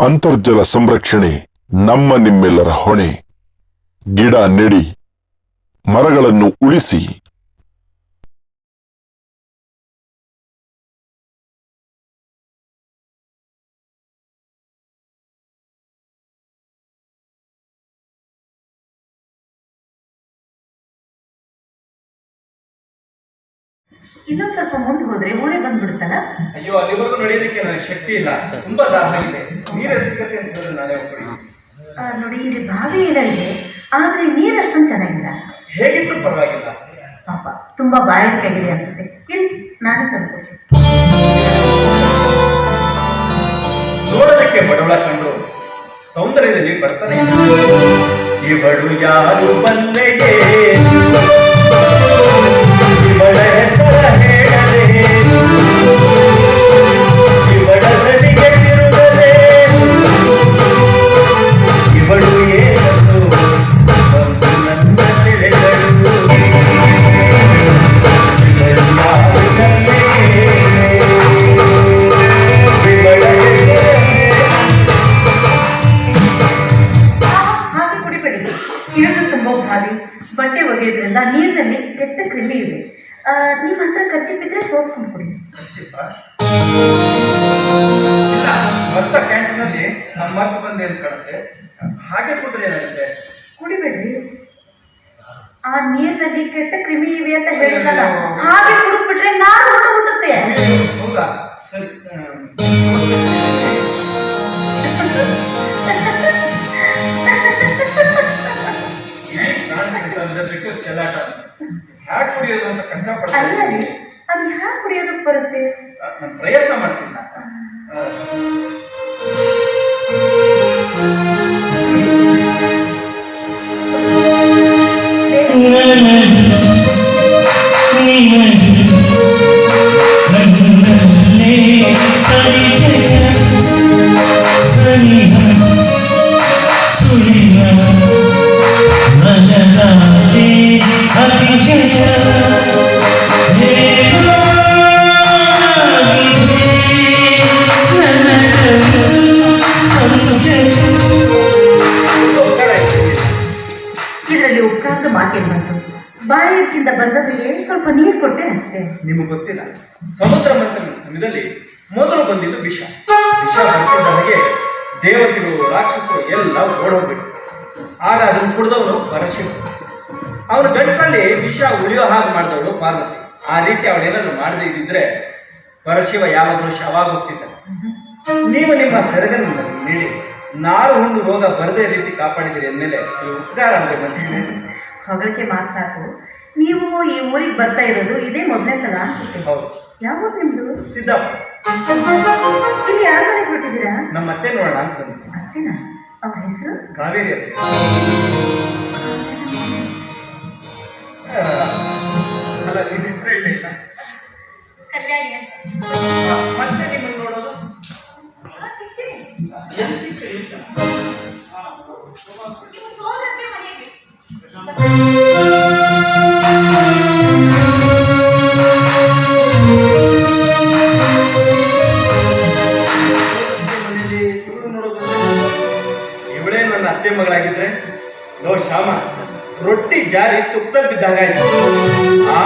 ಅಂತರ್ಜಲ ಸಂರಕ್ಷಣೆ ನಮ್ಮ ನಿಮ್ಮೆಲ್ಲರ ಹೊಣೆ. ಗಿಡ ನೆಡಿ ಮರಗಳನ್ನು ಉಳಿಸಿ. ಇನ್ನೊಂದ್ ಸ್ವಲ್ಪ ಮುಂದೆ ಹೋದ್ರೆ ಊರೇ ಬಂದ್ಬಿಡ್ತಾರ ಅಯ್ಯೋ ಅಲ್ಲಿವರೆಗೂ ನಡೆಯೋದಕ್ಕೆ ನನಗೆ ಶಕ್ತಿ ಇಲ್ಲ. ತುಂಬಾ ದಾಹ ಇದೆ. ನೀರು ಸಿಗತ್ತೆ ಅಂತ ಹೇಳಿದ್ರೆ ನಾನೇ ನೋಡಿ ಇಲ್ಲಿ ಬಾವಿ ಇದೆ. ಆದ್ರೆ ನೀರ್ ಅಷ್ಟೊಂದು ಚೆನ್ನಾಗಿಲ್ಲ. ಹೇಗಿದ್ರು ಪರವಾಗಿಲ್ಲ. ಪಾಪ ತುಂಬಾ ಬಾಯಾರಿಕೆ ಆಗಿದೆ ಅನ್ಸುತ್ತೆ. ಇಲ್ಲಿ ನಾನು ತಂದ್ಕೊಡ್ತೀನಿ. ನೋಡೋದಕ್ಕೆ ಬಡವಳ ಕಂಡು ಸೌಂದರ್ಯದಲ್ಲಿ ಬರ್ತಾನೆ ಇವಳು ಯಾರು ಬಂದೆಗೆ ಒಗೆಯೋದ್ರಿಂದ ನೀರಿನಲ್ಲಿ ಕೆಟ್ಟ ಕ್ರಿಮಿ ಇವೆ ನಿಮ್ಮ ಹತ್ರ ಖರ್ಚಿದ್ರೆ ಸೋಸ್ಕೊಂಡು ಕುಡಿ ಮತ್ತ ಕ್ಯಾಂಟೀನಲ್ಲಿ ನಮ್ಮ ಮರ್ತು ಬಂದು ಕಾಣುತ್ತೆ? ಹಾಗೆ ಕುಡಿದ್ರೆ ಏನಾಗುತ್ತೆ? ಕುಡಿಬೇಡ್ರಿ. ಆ ನೀರಿನಲ್ಲಿ ಕೆಟ್ಟ ಕ್ರಿಮಿ ಇವೆ ಅಂತ ಹೇಳಿದಲ್ಲ ಹಾಗೆ ಕುಡಿದ್ಬಿಟ್ರೆ ನಾನು ಊಟ ಹುಟ್ಟುತ್ತೆ ಹೌದಾ? ಚೆಲ್ಲಾಟ ಹ್ಯಾಕ್ ಕುಡಿಯೋದು ಅಂತ ಅದು ಹ್ಯಾಕ್ ಕುಡಿಯೋದಕ್ಕೆ ಬರುತ್ತೆ? ನಾನು ಪ್ರಯತ್ನ ಮಾಡ್ತೀನಿ. ಇದರಲ್ಲಿ ಉಪಕಾರದ ಬಂತು. ಬಾಯಿಯಿಂದ ಬಂದವರಿಗೆ ಸ್ವಲ್ಪ ನೀರು ಕೊಟ್ಟೆ ಅಷ್ಟೇ. ನಿಮಗೆ ಗೊತ್ತಿಲ್ಲ. ಸಮುದ್ರ ಮಂಥನ ಸಮಯದಲ್ಲಿ ಮೊದಲು ಬಂದಿದ್ದು ವಿಷ. ವಿಷ ದೇವತೆಗಳು ರಾಕ್ಷಸರು ಎಲ್ಲ ಓಡೋಗ್ಬಿಟ್ಟು ಆಗ ಅದನ್ನು ಕುಡಿದವರು ಪರಶಿವ ಅವನ ಗಂಟಲ್ಲಿ ವಿಷ ಉಳಿಯೋ ಹಾಗೆ ಮಾಡಿದವಳು ಪಾರ್ವತಿ. ಆ ರೀತಿ ಅವಳೇನಾದ್ರು ಮಾಡದೇ ಇದ್ದಿದ್ರೆ ಪರಶಿವ ಯಾವಾಗಲೂ ಶವಾಗುತ್ತಿದ್ದ ನೀವು ನಿಮ್ಮ ಸೆರಗನ್ನು ನೀಡಿ. ನಾರು ಹುಣ್ಣು ರೋಗ ಬರದೇ ರೀತಿ ಕಾಪಾಡಿದಿರಿ ಅಂದಮೇಲೆ ಉಪಕಾರ ಅಂತ ಬಂದಿದೆ ಹೊಗಳಿಕೆ ಮಾತು ಸಾಕು ನೀವು ಈ ಊರಿಗೆ ಬರ್ತಾ ಇರೋದು ಇದೇ ಮೊದಲನೇ ಸಲ ಅನ್ಸುತ್ತೆ. ಹೌದು. ಯಾವಾಗ ನಿಮ್ದು? ಸಿದ್ದಪ್ಪ. ಇಲ್ಲಿ ಯಾರ ಮನೆಗೆ ನಮ್ಮ ಅತ್ತೆ ನೋಡೋಣ ಅಂತ. ಅತ್ತೇನಾ? ಅವ್ರ ಹೆಸರು? ಕಾವೇರಿ ಅತ್ತೆ. ಆ, ಅಲ್ಲ ನಿಮ್ಮ ಹೆಸರು ಹೇಳಿಲ್ಲ ಕಲ್ಯಾಣಿ ಮತ್ತೆ? ಇವಳೇ ನನ್ನ ಅತ್ತೆ ಮಗಳಾಗಿದ್ರೆ? ನೋ ಶ್ಯಾಮ ರೊಟ್ಟಿ ಜಾರಿ ತುಪ್ಪ ಬಿದ್ದಾಗ ಆ